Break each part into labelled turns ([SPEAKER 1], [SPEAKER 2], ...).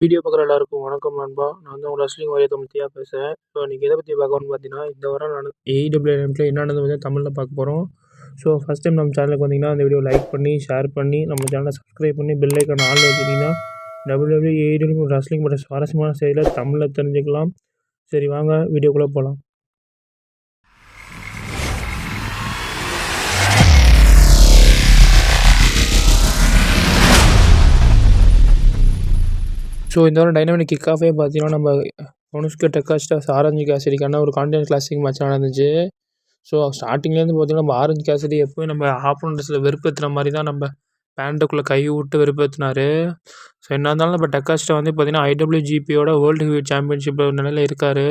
[SPEAKER 1] Video பார்க்குற எல்லாருக்கும் வணக்கம் நண்பா. நான் தான் உங்கள் ரஸ்லிங் வாரிய தமிழ்த்தியாக பேசுகிறேன் ஸோ இன்றைக்கி எதை பற்றி பார்க்கணும்னு பார்த்தீங்கன்னா இந்த வாரம் நான் ஏஇடபிள்யூஎம்ல என்ன நடந்தது வந்து தமிழில் பார்க்க போகிறோம் ஸோ ஃபஸ்ட் டைம் நம்ம சேனலுக்கு வந்தீங்கன்னா அந்த வீடியோ லைக் பண்ணி ஷேர் பண்ணி நம்ம சேனலை சப்ஸ்கிரைப் பண்ணி பெல் ஐக்கான ஆள் வச்சுட்டிங்கன்னா டபிள்யூடபிள்யூ ஏஇடபிள்யூ ரஸ்லிங் பட்ட சுவாரஸ்யமான செய்தியில் தமிழில் தெரிஞ்சுக்கலாம். சரி வாங்க வீடியோக்குள்ளே போகலாம். ஸோ இந்த வாரம் டைனமிக் கிக் ஆஃபே பார்த்தீங்கன்னா நம்ம அனுஷ்கா டெக்காஸ்டாஸ் ஆரஞ்சு கேசரிக்கான ஒரு கான்டினல் கிளாசிக் மேட்ச் நடந்துச்சு. ஸோ ஸ்டார்டிங்லேருந்து பார்த்தீங்கன்னா நம்ம ஆரஞ்சு கேசரி எப்போயும் நம்ம ஆப்போனண்ட்ஸில் வெறுப்பேற்றுற மாதிரி தான் நம்ம பேண்ட்டுக்குள்ளே கை விட்டு வெறுப்பேற்றினார் ஸோ என்ன இருந்தாலும் நம்ம டெக்காஸ்ட்டை வந்து பார்த்தீங்கன்னா ஐடபிள்யூஜிபியோட வேர்ல்டு ஹெவி சாம்பியன்ஷிப் நிலையில் இருக்கார்.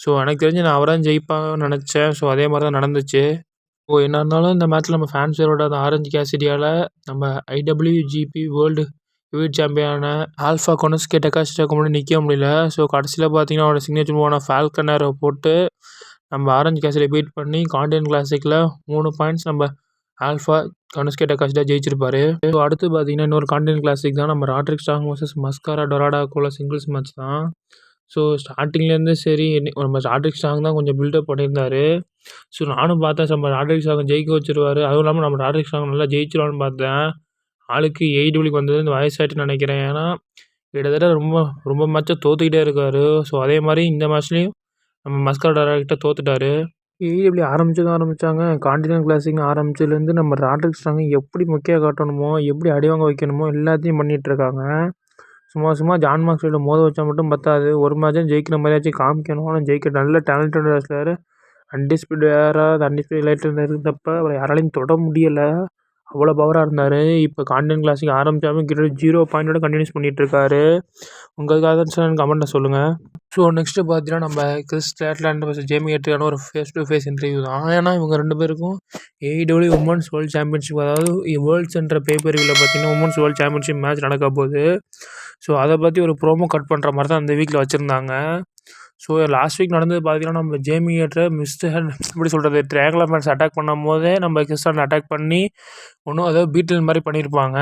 [SPEAKER 1] ஸோ எனக்கு தெரிஞ்சு நான் அவராக ஜெயிப்பாங்கன்னு நினச்சேன். ஸோ அதே மாதிரி தான் நடந்துச்சு. ஸோ என்ன இருந்தாலும் இந்த மேட்ச்சில் நம்ம ஃபேன்ஸரோட அந்த ஆரஞ்சு கேசரியால் நம்ம ஐடபிள்யூஜிபி வேர்ல்டு ஹெவிவெயிட் சாம்பியனான ஆல்ஃபா கொனஸ்கே டெக்காஸ்டாக்கு முன்னாடி நிற்க முடியல. ஸோ கடைசியில் பார்த்தீங்கன்னா அவரோட சிக்னேச்சர் மூவான ஃபால்கனரை போட்டு நம்ம ஆரஞ்சு கேசில் பீட் பண்ணி காண்டியன் கிளாசிக்கில் மூணு பாயிண்ட்ஸ் நம்ம ஆல்ஃபா கனுஸ்கே டெக்காஸ்டா ஜெயிச்சிருப்பாரு. ஸோ அடுத்து பார்த்தீங்கன்னா இன்னொரு காண்டியன் கிளாசிக் தான். நம்ம ராட்ரிக் ஸ்டாங் வர்சஸ் மஸ்காரா டொராடாக்குள்ள சிங்கிள்ஸ் மேட்ச் தான். ஸோ ஸ்டார்டிங்லேருந்து சரி நம்ம ராட்ரிக் ஸ்டாங் தான் கொஞ்சம் பில்டப் பண்ணியிருந்தார். ஸோ நானும் பார்த்தேன் நம்ம ராட்ரிக் ஸ்டாங் ஜெயிக்க வச்சிருவார். அதுவும் இல்லாமல் நம்ம ராட்ரிக் ஸ்டாங் நல்லா ஜெயிச்சிருவான்னு பார்த்தேன். ஆளுக்கு எயிட் வந்தது இந்த வயசாயிட்டுன்னு நினைக்கிறேன். ஏன்னா கிட்டத்தட்ட ரொம்ப ரொம்ப மேட்சாக தோற்றுக்கிட்டே இருக்கார். ஸோ அதே மாதிரி இந்த மேட்ச்லேயும் நம்ம மஸ்கர் டேரக்டாக தோத்துட்டார். ஏடபிள்யூ ஆரம்பிச்சதும் ஆரம்பித்தாங்க காண்டினல் கிளாசிக்னு ஆரம்பிச்சதுலேருந்து நம்ம ராட்ரிக் ஸ்ட்ராங்கை எப்படி முக்கிய காட்டணுமோ எப்படி அடிவாங்க வைக்கணுமோ எல்லாத்தையும் பண்ணிகிட்ருக்காங்க சும்மா சும்மா ஜான் மார்க்ஸோட மோத வச்சா மட்டும் பத்தாது. ஒரு மேட்சும் ஜெயிக்கிற மாதிரியாச்சும் காமிக்கணும் ஆனால் ஜெயிக்க நல்ல டேலண்டட் ரெஸ்லர் அன்டிஸ்பியூட் யாராவது அன்டிஸ்பியூட் லைட்டில் இருந்தப்போ அவரை யாராலையும் தொட முடியலை. அவ்வளோ பவராக இருந்தார். இப்போ கான்டென்ட் கிளாஸிக் ஆரம்பித்தாலும் கிட்டத்தட்ட ஜீரோ பாயிண்டோட கண்டினியூஸ் பண்ணிகிட்ருக்காரு உங்களுக்காக தான் கமெண்ட்டை சொல்லுங்கள் ஸோ நெக்ஸ்ட்டு பார்த்தீங்கன்னா நம்ம கிறிஸ் ஸ்லேட்லாண்ட் வர்சஸ் ஜேமி எட்டுக்கான ஒரு ஃபேஸ் டு ஃபேஸ் இன்டர்வியூ தான். ஏன்னா இவங்க ரெண்டு பேருக்கும் ஏஇடபிள்யூ உமன்ஸ் வேர்ல்டு சாம்பியன்ஷிப் அதாவது வேர்ல்ட்ஸ் என்ற பேப்பரில் பார்த்தீங்கன்னா உமன்ஸ் வேர்ல்டு சாம்பியன்ஷிப் மேட்ச் நடக்க போகுது. ஸோ அதை பற்றி ஒரு ப்ரோமோ கட் பண்ணுற மாதிரி தான் அந்த வீக்கில் வச்சுருந்தாங்க. ஸோ லாஸ்ட் வீக் நடந்தது பார்த்தீங்கன்னா நம்ம ஜேமி ஏற்ற மிஸ்டர் எப்படி சொல்கிறது ட்ரையாங்குலர் மேட்ஸ் அட்டாக் பண்ணும் போதே நம்ம கிறிஸ்டான் அட்டாக் பண்ணி ஒன்றும் அதாவது பீட்டில் மாதிரி பண்ணியிருப்பாங்க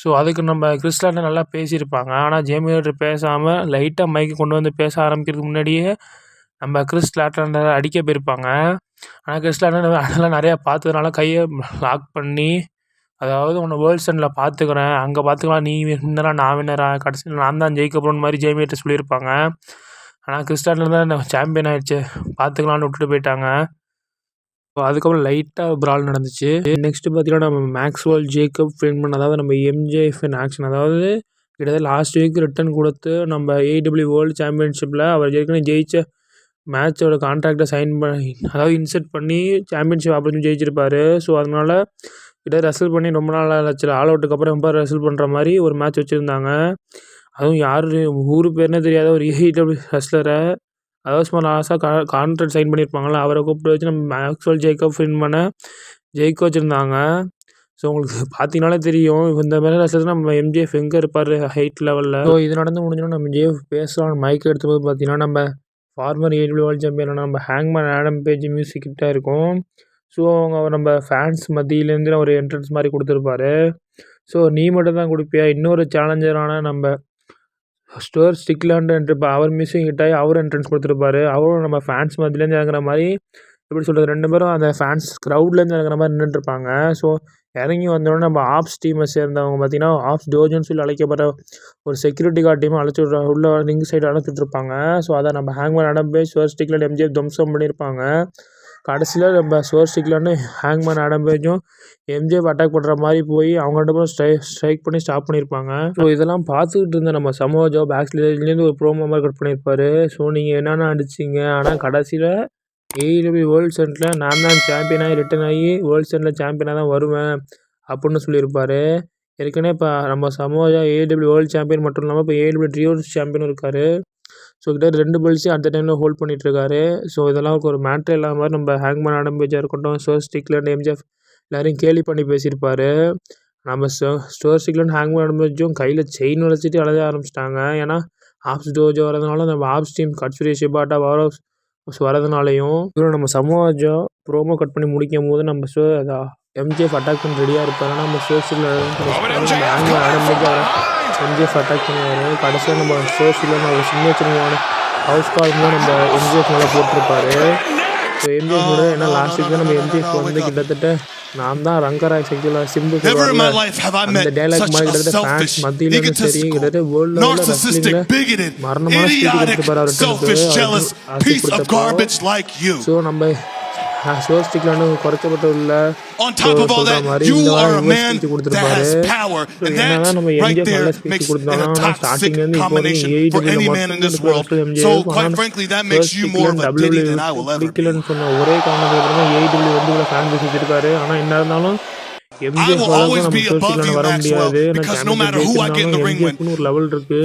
[SPEAKER 1] ஸோ அதுக்கு நம்ம கிறிஸ்டான்ட்ட நல்லா பேசியிருப்பாங்க. ஆனால் ஜேமி ஏற்ற பேசாமல் லைட்டாக மைக்கு கொண்டு வந்து பேச ஆரம்பிக்கிறதுக்கு முன்னாடியே நம்ம கிறிஸ் லாட்டர் அடிக்க போயிருப்பாங்க. ஆனால் கிறிஸ் அதெல்லாம் நிறையா பார்த்ததுனால கையை லாக் பண்ணி அதாவது உன்னை வேர்ல்ட் ஸ்டண்டில் பார்த்துக்குறேன் அங்கே பார்த்துக்கலாம் நீ வின்னரா நான் வின்னரா கடைசியில் நான் தான் ஜெயிக்க போகணுன்னு மாதிரி ஜெய்மியிட்ட சொல்லியிருப்பாங்க. ஆனால் கிறிஸ்டானில் தான் சாம்பியன் ஆகிடுச்சு பார்த்துக்கலான்னு விட்டுட்டு போயிட்டாங்க. ஸோ அதுக்கப்புறம் லைட்டாக ப்ரால் நடந்துச்சு. நெக்ஸ்ட்டு பார்த்தீங்கன்னா நம்ம மேக்ஸ்வெல் ஜேக்கப் ஃபின் அதாவது நம்ம எம்ஜேஎஃப் ஆக்ஷன் அதாவது கிட்டத்தட்ட லாஸ்ட் வீக் ரிட்டர்ன் கொடுத்து நம்ம ஏடபிள்யூ வேர்ல்டு சாம்பியன்ஷிப்பில் அவர் ஏற்கனவே ஜெயிச்ச மேட்சோட கான்ட்ராக்டை சைன் பண்ணி அதாவது இன்செர்ட் பண்ணி சாம்பியன்ஷிப் அப்படின்னு ஜெயிச்சிருப்பார். ஸோ அதனால் கிட்ட ரெசல் பண்ணி ரொம்ப நாள் ஆச்சு. ஆல் அவுட்டுக்கு அப்புறம் எம்பார் ரெசல் பண்ணுற மாதிரி ஒரு மேட்ச் வச்சுருந்தாங்க. அதுவும் யார் ஊர் பேருனே தெரியாத ஒரு ஏஇடபிள்யூ ஹஸ்லரை அதாவது சும்மா லாஸ்ட்டாக கா கான்ட்ராக்ட் சைன் பண்ணியிருப்பாங்களா அவரை கூப்பிட்டு வச்சு நம்ம மேக்ஸ்வெல் ஜேக்கப் ஃபின் பண்ண ஜெயிக்க வச்சுருந்தாங்க. ஸோ உங்களுக்கு பார்த்தீங்கனாலே தெரியும் இந்த மாதிரி ரசத்தில் நம்ம எம்ஜிஎஃப் எங்கே இருப்பார் ஹைட் லெவலில் ஸோ இது நடந்து முடிஞ்சோன்னா நம்ம ஜிஎஃப் பேசலாம் மைக் எடுத்தபோது பார்த்தீங்கன்னா நம்ம ஃபார்மர் ஏடபிள்யூ வேர்ல்டு சாம்பியனான நம்ம ஹேங்மேன் ஆடம் பேஜ் மியூசிக் கிட்டே இருக்கும். ஸோ அவங்க நம்ம ஃபேன்ஸ் மத்தியிலேருந்து ஒரு என்ட்ரன்ஸ் மாதிரி கொடுத்துருப்பாரு. ஸோ நீ மட்டும் தான் கொடுப்பியா? இன்னொரு சேலஞ்சரான நம்ம ஸ்டோர் ஸ்டிக்லாண்டு இப்போ அவர் மியூசிக் ஹிட் ஆகி அவர் என்ட்ரன்ஸ் கொடுத்துருப்பாரு. அவரும் நம்ம ஃபேன்ஸ் மத்தியிலேருந்து இறங்குற மாதிரி எப்படி சொல்கிறது ரெண்டு பேரும் அந்த ஃபேன்ஸ் க்ரௌட்லேருந்து இறங்குற மாதிரி நின்றுட்டுருப்பாங்க. ஸோ இறங்கி வந்தோடனே நம்ம ஆப்ஸ் டீமை சேர்ந்தவங்க பார்த்தீங்கன்னா ஆப்ஸ் டோஜன் சொல்லி அழைக்கப்பட்ட ஒரு செக்யூரிட்டி கார்டு டீமை அழைச்சி விட்ற உள்ள ரிங் சைடு அழைச்சிட்ருப்பாங்க ஸோ அதை நம்ம ஹேங்மேன் Adam Page Swerve Strickland MJF துவம்சம் பண்ணியிருப்பாங்க கடைசியில் நம்ம சோர் ஸ்டிக்லான்னு ஹேங்மேன் ஆடம்பேஜும் எம்ஜிஎஃப் அட்டாக் பண்ணுற மாதிரி போய் அவங்க ரெண்டு பேரும் ஸ்ட்ரை ஸ்ட்ரைக் பண்ணி ஸ்டாப் பண்ணியிருப்பாங்க ஸோ இதெல்லாம் பார்த்துக்கிட்டு இருந்த நம்ம சமோஜோ பேக்ஸ்லேருந்து ஒரு ப்ரோமோ மாதிரி கட் பண்ணியிருப்பாரு ஸோ நீங்கள் என்னென்ன அடிச்சிங்க ஆனால் கடைசியில் ஏஇடபிள்யூ வேர்ல்டு சென்டரில் நான் தான் சாம்பியன் ஆகி ரிட்டன் ஆகி வேர்ல்டு சென்டரில் சாம்பியனாக தான் வருவேன் அப்படின்னு சொல்லியிருப்பார். ஏற்கனவே இப்போ நம்ம சமோஜா ஏடபிள்யூ வேர்ல்டு சாம்பியன் மட்டும் இல்லாமல் இப்போ ஏடபிள்யூ ட்ரியோஸ் சாம்பியனும் இருக்கார். ஸோ கிட்ட ரெண்டு பெல்ட்ஸையும் அட் டைமில் ஹோல்ட் பண்ணிகிட்ருக்காரு ஸோ இதெல்லாம் ஒரு மேட்ரு இல்லாமல் நம்ம ஹேங்மேன் ஆடம்பேஜாக இருக்கட்டும் ஸோ ஸ்டிக்லண்ட் எம்ஜிஎஃப் எல்லோரையும் கேலி பண்ணி பேசியிருப்பார். நம்ம ஸ்டோ ஸ்டோர் ஸ்டிக்லண்ட் ஹேங்மேன் ஆடம்பேஜும் கையில் செயின் வளைச்சிட்டு அழக ஆரம்பிச்சிட்டாங்க. ஏன்னா ஆப்ஸ் டோஜோ வரதுனால நம்ம ஆப்ஸ் டீம் கட்ஸ்ஃபிரி ஷிபாட்டா வாரோ வரதுனாலையும் இவரும் நம்ம சமோஜோ ப்ரோமோ கட் பண்ணி முடிக்கும் போது நம்ம அதான் எம்ஜிஎஃப் அட்டாக் பண்ணி ரெடியாக இருப்பார். ஆனால் நம்ம சோசியல் ஹேங்மேன் ஆடம்பேஜ் எம்ஜிஎஃப் அட்டாக் பண்ணுவார் கடைசியாக நம்ம சோசியில் நம்ம சிக்னேச்சர் மூவான ஹவுஸ் கால் தான் நம்ம எம்ஜிஎஃப் மேலே போட்டிருப்பாரு. ஸோ எம்ஜிஎஃப் கூட ஏன்னா லாஸ்ட் வீக் நம்ம எம்ஜிஎஃப் வந்து கிட்டத்தட்ட நான் தான் ரங்கராய் சக்தியில் சிம்பு அந்த டைலாக் மாதிரி கிட்டத்தட்ட ஃபேன்ஸ் மத்தியிலும் சரி கிட்டத்தட்ட வேர்ல்டு லெவலில் ரெஸ்லிங்கில் மரணமான ஸ்பீச் கொடுத்துருப்பாரு
[SPEAKER 2] you.
[SPEAKER 1] ஸோ நம்ம சோஸ்டிக்லான்னு குறைச்சப்பட்ட உள்ள
[SPEAKER 2] On top of all
[SPEAKER 1] சொல்ற
[SPEAKER 2] that,
[SPEAKER 1] மாதிரி
[SPEAKER 2] you
[SPEAKER 1] இந்த
[SPEAKER 2] are
[SPEAKER 1] வாரம்
[SPEAKER 2] a
[SPEAKER 1] இவர்
[SPEAKER 2] man
[SPEAKER 1] ஸ்பீச்
[SPEAKER 2] that
[SPEAKER 1] கொடுத்துருப்பாரு
[SPEAKER 2] has power,
[SPEAKER 1] ஸோ
[SPEAKER 2] and
[SPEAKER 1] என்னதான் நம்ம
[SPEAKER 2] that right
[SPEAKER 1] எம்ஜிஎஃப்
[SPEAKER 2] there
[SPEAKER 1] நல்ல ஸ்பீச் கொடுத்தாலும் ஆனால் ஸ்டார்டிங்லேருந்து இப்போ வரைக்கும்
[SPEAKER 2] combination for any
[SPEAKER 1] AEW
[SPEAKER 2] man in this
[SPEAKER 1] மட்டும்
[SPEAKER 2] world.
[SPEAKER 1] எம்ஜிஎஃப்
[SPEAKER 2] So,
[SPEAKER 1] ஆனால்
[SPEAKER 2] quite frankly, that makes you more of a
[SPEAKER 1] W
[SPEAKER 2] ditty than I will ever be.
[SPEAKER 1] பிடிக்கலன்னு சொன்ன ஒரே காரணத்துக்கு அப்புறம் ஏஐடபிள்யூ வந்து இவ்வளோ ஃபேன் பேஸ் வச்சிருக்காரு. ஆனால் என்ன இருந்தாலும் எம்ஜிஎஃப் அளவுக்கு நம்ம
[SPEAKER 2] you,
[SPEAKER 1] வர முடியாது. நான்
[SPEAKER 2] because no
[SPEAKER 1] champion
[SPEAKER 2] matter who I get in the
[SPEAKER 1] ஜெயிச்சிருந்தாலும்
[SPEAKER 2] ring with,
[SPEAKER 1] எம்ஜிஎஃப்னு ஒரு லெவல் இருக்கு.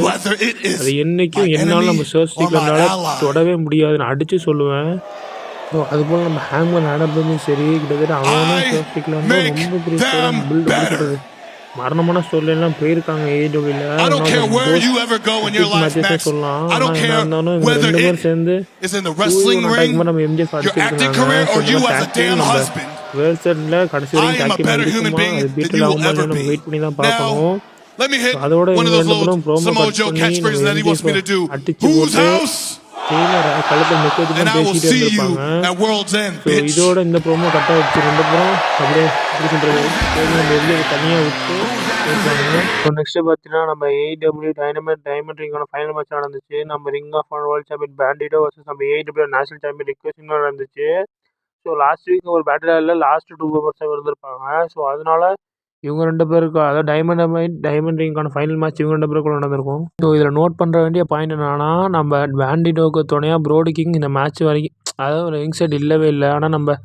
[SPEAKER 1] அது என்னைக்கும்
[SPEAKER 2] my
[SPEAKER 1] என்னாலும் நம்ம
[SPEAKER 2] ally,
[SPEAKER 1] தொடவே முடியாது. நான் அடிச்சு சொல்லுவேன். ஸோ அதுபோல் நம்ம ஹேங்மேன் ஆடப்பதும் சரி கிட்டத்தட்ட அவனும் ஸ்டிக்லன்னா
[SPEAKER 2] make
[SPEAKER 1] ரொம்ப. பண்ணுறது மரணமான ஸ்டோரிலாம் போயிருக்காங்க ஏடபிள்யூல. சொல்லலாம் இருந்தாலும் ரெண்டு பேரும் சேர்ந்து
[SPEAKER 2] is in the wrestling
[SPEAKER 1] attack
[SPEAKER 2] ring,
[SPEAKER 1] மாதிரி நம்ம எம்ஜிஎஃப் அடிச்சிருக்காங்க
[SPEAKER 2] career, or you as a
[SPEAKER 1] tag
[SPEAKER 2] damn
[SPEAKER 1] நம்ம
[SPEAKER 2] husband.
[SPEAKER 1] வேர்ல்ட் செட்டில் கடைசி வரைக்கும் ஆகுமா
[SPEAKER 2] ever
[SPEAKER 1] நம்ம. வெயிட் பண்ணி தான் பார்க்கணும் அதோட
[SPEAKER 2] one of
[SPEAKER 1] இவங்க
[SPEAKER 2] those
[SPEAKER 1] ரெண்டு
[SPEAKER 2] little
[SPEAKER 1] பேரும் ப்ரோமோ பண்ணி
[SPEAKER 2] catchphrases that he wants me to do.
[SPEAKER 1] அடிச்சு போட்டு செயினை கழுத்தை பேசிட்டு இருந்திருப்பாங்க.
[SPEAKER 2] bitch.
[SPEAKER 1] இதோட இந்த ப்ரோமோ கட்டாக வச்சு ரெண்டு பேரும் அப்படியே எப்படி சொல்கிறது நம்ம வெளியே தனியாக விட்டு நெக்ஸ்ட்டு பார்த்தீங்கன்னா நம்ம ஏடபிள்யூ டைனமெண்ட் டைமண்ட் ரிங்கான ஃபைனல் மேட்ச் நடந்துச்சு. நம்ம ring of world champion Bandido versus நம்ம ஏடபிள்யூ நேஷனல் சாம்பியன் ரிக்வெஸ்டிங் நடந்துச்சு. ஸோ லாஸ்ட் வீக் ஒரு பேட்டில் இல்லை லாஸ்ட் டூ மெம்பர்ஸாக இருந்திருப்பாங்க. ஸோ அதனால இவங்க ரெண்டு பேருக்கும் அதாவது டைமண்ட் மைண்ட் டைமண்ட் ரிங்கான ஃபைனல் மேட்ச் இவங்க ரெண்டு பேருக்குள்ள நடந்திருக்கும். ஸோ இதில் நோட் பண்ணுற வேண்டிய பாயிண்ட் என்னன்னா நம்ம பேண்டிடோக்கு துணையாக ப்ரோடி கிங் இந்த மேட்ச் வரைக்கும் அதாவது ஒரு ரிங் சைட் இல்லவே இல்லை. ஆனால் நம்ம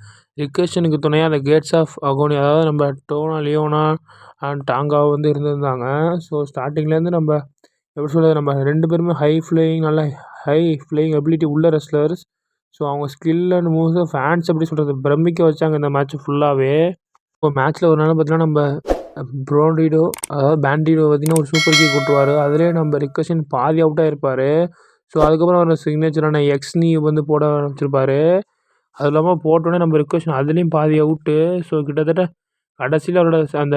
[SPEAKER 1] ரிக்வெஷனுக்கு துணையாக அந்த கேட்ஸ் ஆஃப் அகோனி அதாவது நம்ம டோனா லியோனா அண்ட் டாங்கா வந்து இருந்திருந்தாங்க. ஸோ ஸ்டார்டிங்லேருந்து நம்ம எப்படி சொல்கிறது நம்ம ரெண்டு பேருமே ஹை ஃப்ளையிங் நல்ல ஹை ஃப்ளையிங் எபிலிட்டி உள்ள ரெஸ்லர்ஸ் ஸோ அவங்க ஸ்கில் அண்ட் மூவ்ஸை ஃபேன்ஸ் எப்படி சொல்கிறது பிரமிக்க வச்சாங்க இந்த மேட்ச் ஃபுல்லாகவே இப்போ மேட்ச்சில் ஒரு நாள் பார்த்தீங்கன்னா நம்ம ப்ரோடிடோ அதாவது பேண்டிடோ பார்த்தீங்கன்னா ஒரு சூப்பர் கீ கொட்டுவார் அதிலே நம்ம ரிக்வஷன் பாதி அவுட்டாக இருப்பார். ஸோ அதுக்கப்புறம் அவர் சிக்னேச்சரான எக்ஸ் நீ வந்து போட ஆரம்பிச்சிருப்பாரு. அது இல்லாமல் போட்டோன்னே நம்ம ரிக்வஷன் அதுலேயும் பாதி அவுட்டு ஸோ கிட்டத்தட்ட கடைசியில் அவரோட அந்த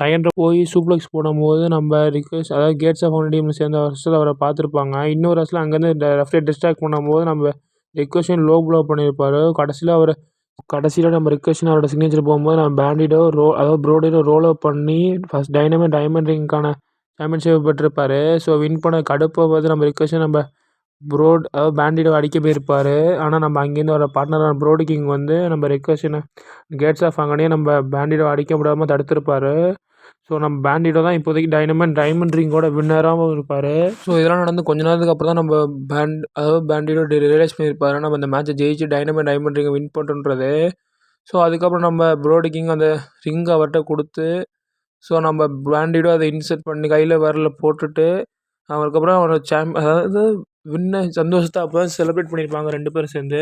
[SPEAKER 1] செகண்ட் போய் சூப்ளெக்ஸ் போடும்போது நம்ம ரிக்வெஸ்ட் அதாவது கேட்ஸ் ஆஃப் டீமில் சேர்ந்த வருஷத்தில் அவரை பார்த்துருப்பாங்க. இன்னொரு வருஷத்தில் அங்கேருந்து ரெஃப்ரே டிஸ்ட்ராக்ட் பண்ணும்போது நம்ம ரிக்வஸ்டின் லோ ப்ளோ பண்ணியிருப்பார் கடைசியில் அவர் கடைசியில் நம்ம ரிக்வெஷன் அவரோட சிக்னேச்சர் போகும்போது நம்ம பேண்டிடோ ரோ அதாவது ப்ரோடிடோ ரோல் அப் பண்ணி ஃபஸ்ட் டைனமே டைமண்ட் ரிங்க்கான சாம்பியன்ஷிப் பெற்றிருப்பார். ஸோ வின் பண்ண கடுப்பை பார்த்து நம்ம ரிக்வெஷன் நம்ம ப்ரோட் அதாவது பேண்டிடோ அடிக்க போயிருப்பார். ஆனால் நம்ம அங்கேருந்து வர பார்ட்னரான ப்ரோடி கிங் வந்து நம்ம ரிக்கஷனை கேட்ஸ் ஆஃப் அங்கனே நம்ம பேண்டிடோ அடிக்க விடாமல் தடுத்திருப்பாரு. ஸோ நம்ம பேண்டிடோ தான் இப்போதைக்கு டைனமண்ட் டைமண்ட் ரிங்கோட வின்னராகவும் இருப்பார். ஸோ இதெல்லாம் நடந்து கொஞ்ச நேரத்துக்கு அப்புறம் தான் நம்ம பேண்ட் அதாவது பேண்டிடோ ரியலைஸ் பண்ணியிருப்பாரு. நம்ம அந்த மேட்ச்சை ஜெயிச்சு டைனமண்ட் டைமண்ட் ரிங்கை வின் பண்ணுறது ஸோ அதுக்கப்புறம் நம்ம ப்ரோடி கிங் அந்த ரிங் அவர்கிட்ட கொடுத்து ஸோ நம்ம பேண்டிடோ அதை இன்சர்ட் பண்ணி கையில் வரல போட்டுட்டு அதுக்கப்புறம் அவரோட சாம் அதாவது வின்ன சந்தோஷத்தை அப்போ தான் செலிப்ரேட் பண்ணியிருப்பாங்க ரெண்டு பேரும் சேர்ந்து.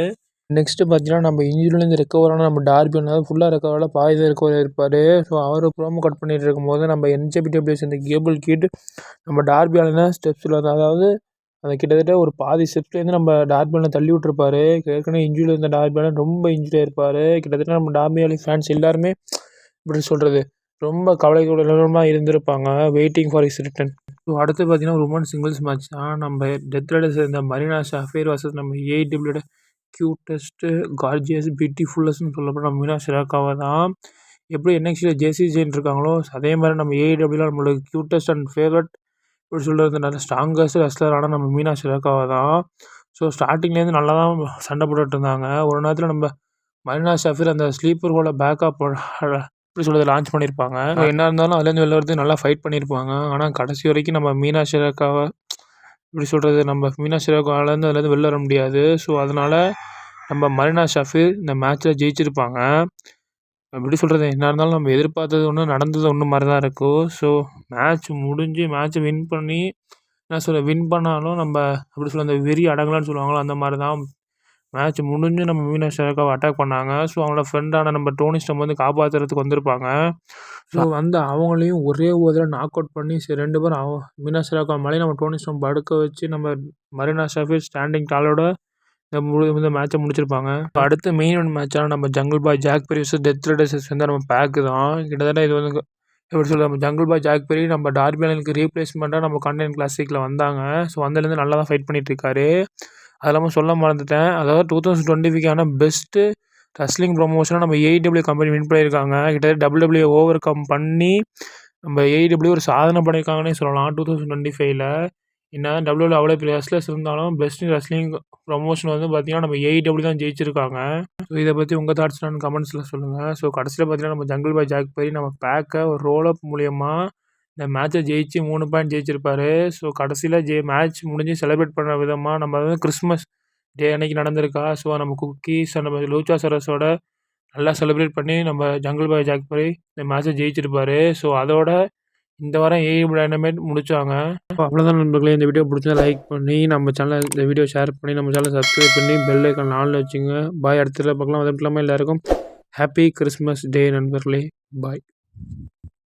[SPEAKER 1] நெக்ஸ்ட்டு பார்த்தீங்கன்னா நம்ம இன்ஜுரிலேருந்து ரெக்கவர் நம்ம டார்பி அதாவது ஃபுல்லாக ரெக்கவரில் பாதி தான் ரெக்கவர் இருப்பார் ஸோ அவர் ப்ரோமோ கட் பண்ணிட்டு இருக்கும்போது நம்ம என்ஜிபிடபிள்யூ சேர்ந்த கேபிள் கிட் நம்ம டார்பியால் தான் ஸ்டெப்ஸில் அதாவது அந்த கிட்டத்தட்ட ஒரு பாதி ஸ்டெப்ஸ்லேருந்து நம்ம டார்பியால் தள்ளி விட்டுருப்பாரு. ஏற்கனவே இன்ஜுரியில் இருந்த டார்பியால ரொம்ப இன்ஜுரியாக இருப்பார் கிட்டத்தட்ட நம்ம டார்பியாலி ஃபேன்ஸ் எல்லாருமே இப்படி சொல்கிறது ரொம்ப கவலைக்குள்ளமாக இருந்திருப்பாங்க. Waiting for his return so அடுத்து பார்த்தீங்கன்னா உமன் சிங்கிள்ஸ் மேட்ச் தான் நம்ம டெத் ரைடர்ஸ் சேர்ந்த மரீனா ஷாஃபேர் வர்சஸ் நம்ம ஏஐடபிள்யூட க்யூட்டஸ்ட்டு கார்ஜியஸ் பியூட்டிஃபுல்லஸ்னு சொல்லப்படுற மீனா ஷிராக்காவை தான். எப்படி என்எக்ஸியில் ஜேசி ஜெயின் இருக்காங்களோ அதே மாதிரி நம்ம ஏஐடபிள்யூல நம்மளோட க்யூட்டஸ்ட் அண்ட் ஃபேவரட் எப்படி சொல்கிறது நல்ல ஸ்ட்ராங்கஸ்ட் ரெஸ்லரான நம்ம மீனா ஷிராக்காவை தான். ஸோ ஸ்டார்டிங்லேருந்து நல்லா தான் சண்டை போட்டுட்டு இருந்தாங்க. ஒரு நேரத்தில் நம்ம மரீனா ஷாஃபீர் அந்த ஸ்லீப்பர் ஹோலை பேக்கப் எப்படி சொல்கிறது லான்ச் பண்ணியிருப்பாங்க என்ன இருந்தாலும் அதுலேருந்து வெளில வரதுக்கு நல்லா ஃபைட் பண்ணியிருப்பாங்க ஆனால் கடைசி வரைக்கும் நம்ம மீனா ஷிராக்காவை எப்படி சொல்கிறது நம்ம மீனா ஷிராக்காலேருந்து அதுலேருந்து வெளில வர முடியாது. ஸோ அதனால் நம்ம மரினா ஷஃபீர் இந்த மேட்ச்சில் ஜெயிச்சிருப்பாங்க. எப்படி சொல்கிறது என்ன இருந்தாலும் நம்ம எதிர்பார்த்தது ஒன்று நடந்தது ஒன்று மாதிரி தான் இருக்கும் ஸோ மேட்ச் முடிஞ்சு மேட்ச்சை வின் பண்ணி என்ன சொல்ல வின் பண்ணாலும் நம்ம எப்படி சொல்ல அந்த வெறி அடங்கலான்னு சொல்லுவாங்களோ அந்த மாதிரி தான் மேட்ச் முடிஞ்சு நம்ம மீனா ஷெரக்காவை அட்டாக் பண்ணாங்க. ஸோ அவங்களோட ஃப்ரெண்டான நம்ம டோனி ஸ்டம் வந்து காப்பாற்றுறதுக்கு வந்திருப்பாங்க. ஸோ வந்து அவங்களையும் ஒரே ஓதில் நாக் அவுட் பண்ணி சரி ரெண்டு பேரும் அவ மீனா ஷெரக்கா மேலே நம்ம டோனி ஸ்டம் படுக்க வச்சு நம்ம மரீனா ஷாஃபீர் ஸ்டாண்டிங் டாலோட இந்த மேட்ச்சை முடிச்சிருப்பாங்க. இப்ப அடுத்த மெயின் ஒன் மேட்சான நம்ம ஜங்கிள் பாய் ஜாக் பெரியஸ் டெத் ரைடர்ஸ் வந்து நம்ம பேக்கு தான். கிட்டத்தட்ட இது வந்து எப்படி சொல்ல நம்ம ஜங்கிள் பாய் ஜாக் பெரி நம்ம டார்பி அலனுக்கு ரீப்ளேஸ்மெண்ட்டாக நம்ம கான்டினென்ட் கிளாசிக்கில் வந்தாங்க. ஸோ வந்ததுலேருந்து நல்லா தான் ஃபைட் பண்ணிட்டு இருக்காரு. அது இல்லாமல் சொல்ல மறந்துட்டேன். அதாவது two thousand twenty best wrestling ப்ரொமோஷனாக நம்ம ஏஇடபிள்யூ கம்பெனி வின் பண்ணியிருக்காங்க. கிட்டத்தட்ட டபிள்யூ ஓவர் கம் பண்ணி நம்ம ஏஇடபிள்யூ ஒரு சாதனை பண்ணியிருக்காங்கன்னே சொல்லலாம். டூ தௌசண்ட் டுவெண்ட்டி ஃபைவ்ல என்ன டபிள்யூவில் அவ்வளோ பெரிய ரெஸ்லர்ஸ் இருந்தாலும் பெஸ்ட் ரெஸ்லிங் ப்ரொமோஷன் வந்து பார்த்தீங்கன்னா நம்ம ஏஇடபிள்யூ தான் ஜெயிச்சிருக்காங்க. ஸோ இதை பற்றி உங்கள் தாட்ஸ் நான் கமெண்ட்ஸில் சொல்லுங்கள் ஸோ கடைசியில் பார்த்தீங்கன்னா நம்ம ஜங்கிள் பாய் ஜாக் போய் நம்ம பேக்கை ஒரு ரோல் அப் இந்த மேட்சை ஜெயிச்சு மூணு பாயிண்ட் ஜெயிச்சிருப்பாரு. ஸோ கடைசியில் ஜெய் மேட்ச் முடிஞ்சு செலிப்ரேட் பண்ணுற விதமாக நம்ம வந்து கிறிஸ்மஸ் டே அன்னைக்கு நடந்திருக்கா? ஸோ நம்ம குக்கீஸ் நம்ம லூச்சா சரஸோட நல்லா செலிப்ரேட் பண்ணி நம்ம ஜங்கிள் பாய் ஜாக் பாய் இந்த மேட்சை ஜெயிச்சிருப்பாரு. ஸோ அதோட இந்த வாரம் ஏஐ டைனமேட் முடிச்சாங்க. அவ்வளோதான் நண்பர்களே. இந்த வீடியோ பிடிச்சா லைக் பண்ணி நம்ம சேனலை இந்த வீடியோ ஷேர் பண்ணி நம்ம சேனலை சப்ஸ்கிரைப் பண்ணி பெல் ஐக்கான் நாளில் வச்சுங்க. பாய் அடுத்ததில் பார்க்கலாம். அது மட்டும் இல்லாமல் எல்லாருக்கும் ஹாப்பி கிறிஸ்மஸ் டே நண்பர்களே. பாய்